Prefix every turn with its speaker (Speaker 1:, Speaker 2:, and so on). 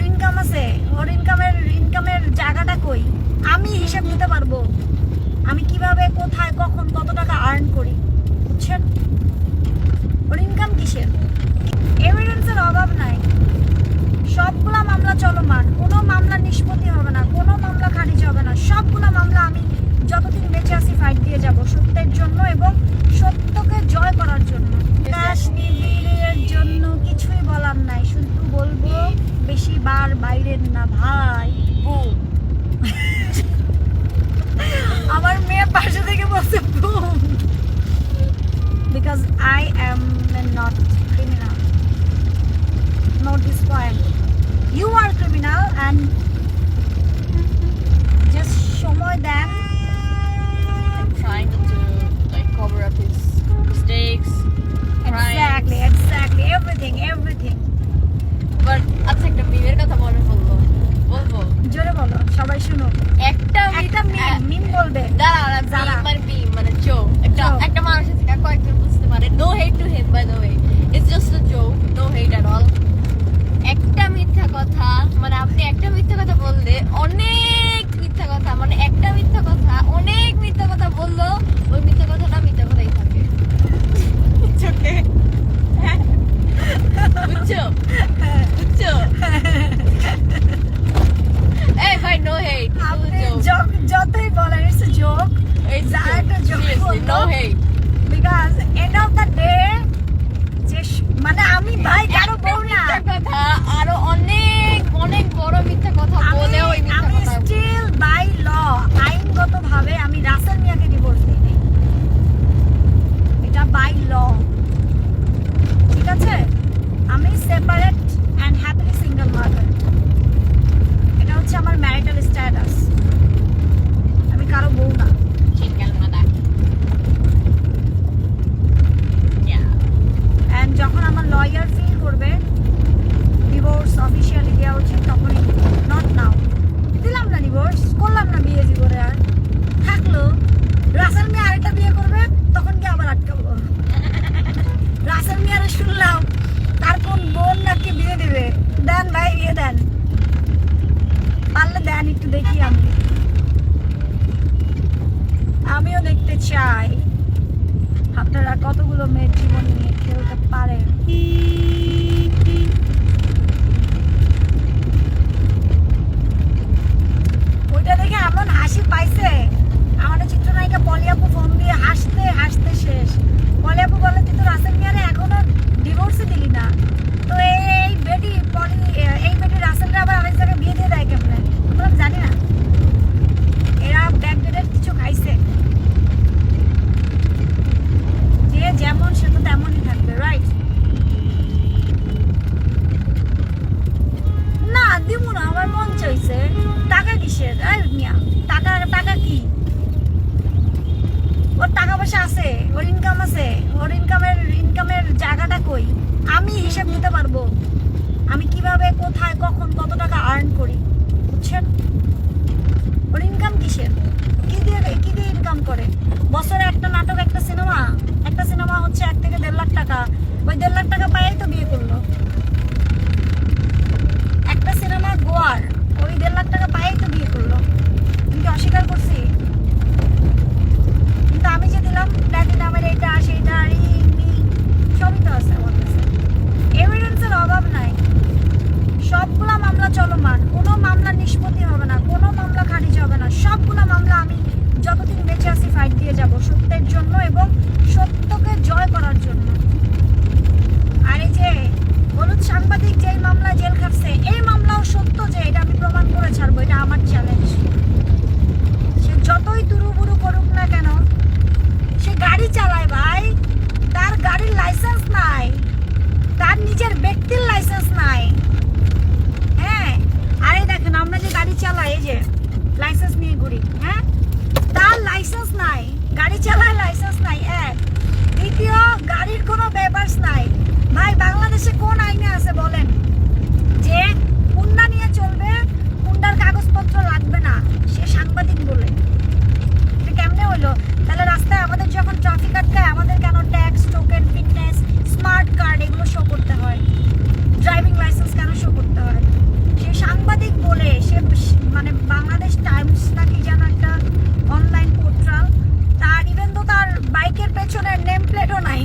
Speaker 1: ওর income আছে ওর ইনকামের ইনকামের জায়গাটা কই? আমি হিসেব নিতে পারব। আমি কীভাবে কোথায় কখন কত টাকা আর্ন করি বুঝছেন? ওর ইনকাম কিসের? এভিডেন্সের অভাব নাই। সবগুলা মামলা চলমান। কোনো মামলা নিষ্পত্তি হবে না কোনো মামলা খারিজ হবে না। সবগুলো মামলা আমি যতদিন বেঁচে আছি ফাইট দিয়ে যাব সত্যের জন্য এবং সত্যকে জয় করার জন্য। কাশ্মীরের জন্য কিছুই বলার নাই শুধু বলব বেশি বার বাইরের না ভাই
Speaker 2: বুম
Speaker 1: আমার মেয়ে পাশে থেকে বলছে boom because I am not criminal note this point you are criminal and just সময় দেন।
Speaker 2: I'm trying to, like, cover up আচ্ছা কথা মনে পড়ল। বলব?
Speaker 1: জোরে বলো সবাই শুনো।
Speaker 2: একটা
Speaker 1: একটা মিম মিম বলবে।
Speaker 2: দাঁড়া
Speaker 1: দাঁড়া।
Speaker 2: মানে মিম মানে জোক একটা একটা মানুষ আছে কয়েকজন বুঝতে পারে। No hate to him by the way it's just a joke no hate at all একটা মিথ্যা কথা মানে আপনি একটা মিথ্যা কথা বললে অনেক মিথ্যা কথা মানে একটা মিথ্যা কথা অনেক মিথ্যা কথা বলল ওই মিথ্যা কথাটা মিথ্যা কথাই থাকে চোখে বুঝছ বুঝছ এই ভাই নো হেট
Speaker 1: আপনি যতই বলেন ইটস জোক যা একটা বলল।
Speaker 2: No hate
Speaker 1: because end of the day যে মানে আমি ভাই কারও বউ না।
Speaker 2: কথা আরও অনেক অনেক বড় মিথ্যা কথা বলে ওই মিথ্যা কথা
Speaker 1: স্টিল বাই ল আইনগত ভাবে আমি রাসেল মিয়াকে ডিভোর্স দিই নাই এটা বাই ল ঠিক আছে আমি separate and happily single mother এটা হচ্ছে আমার ম্যারিটাল স্ট্যাটাস আমি কারও বউ না
Speaker 2: চিকেন মাদা
Speaker 1: অ্যান্ড যখন আমার লয়ার ফিল করবে ডিভোর্স অফিসিয়ালি দেওয়া উচিত তখনই। নট নাও দিলাম না ডিভোর্স করলাম না বিয়ে জীবনে আর। থাকল। রাসেল মিয়া আরেকটা বিয়ে করবে, তখন কি আবার আটকাবো? রাসেল মিয়ারে শুনলাম, তার কোন বোন নাকি বিয়ে দেবে। দেন ভাই, বিয়ে দেন। পারলে দেন, একটু দেখি আমি। আমিও দেখতে চাই। আপনারা কতগুলো মেয়ের জীবন নিয়ে খেলতে পারেন? কিসের? টাকা টাকা কি? ওর টাকা পয়সা আছে, ওর ইনকাম আছে, ওর ইনকামের ইনকামের জায়গাটা কই? আমি হিসেব নিতে পারব আমি কীভাবে কোথায় কখন কত টাকা আর্ন করি বুঝছেন ওর ইনকাম কিসের কি দিয়ে কি দিয়ে ইনকাম করে বছরে একটা নাটক একটা সিনেমা একটা সিনেমা হচ্ছে এক থেকে দেড় লাখ টাকা ওই দেড় লাখ টাকা পাইই তো বিয়ে করল একটা সিনেমা গোয়ার ওই দেড় লাখ টাকা পাইই তো বিয়ে করল আমি কি অস্বীকার করছি কিন্তু আমি যে দিলাম প্ল্যাটিনামের এইটা সেইটা রিং রিং সবই তো আছে আমার কাছে এভিডেন্সের অভাব নাই সবগুলা মামলা চলমান কোনো মামলা নিষ্পত্তি হবে না কোনো মামলা খারিজ হবে না সবগুলা মামলা আমি যতদিন বেঁচে আছি ফাইট দিয়ে যাব সত্যের জন্য এবং সত্যকে জয় করার জন্য আর এই যে হলুদ সাংবাদিক যেই মামলা জেল খাটছে এই মামলাও সত্য যে এটা আমি প্রমাণ করে ছাড়বো এটা আমার চ্যালেঞ্জ সে যতই তুরুবুরু করুক না কেন, সে গাড়ি চালায় ভাই। তার গাড়ির লাইসেন্স নাই। তার নিজের ব্যক্তির লাইসেন্স নাই। হ্যাঁ? আরে দেখেন, আমরা যে গাড়ি চালাই, এই যে লাইসেন্স নিয়ে ঘুরি হ্যাঁ? তার লাইসেন্স নাই, গাড়ি চালায় লাইসেন্স নাই, এক। দ্বিতীয়, গাড়ির কোনো পেপারস নাই। ভাই, বাংলাদেশে কোন আইনে আছে বলেন? যে বাইকের পেছনে নেম প্লেটও নাই।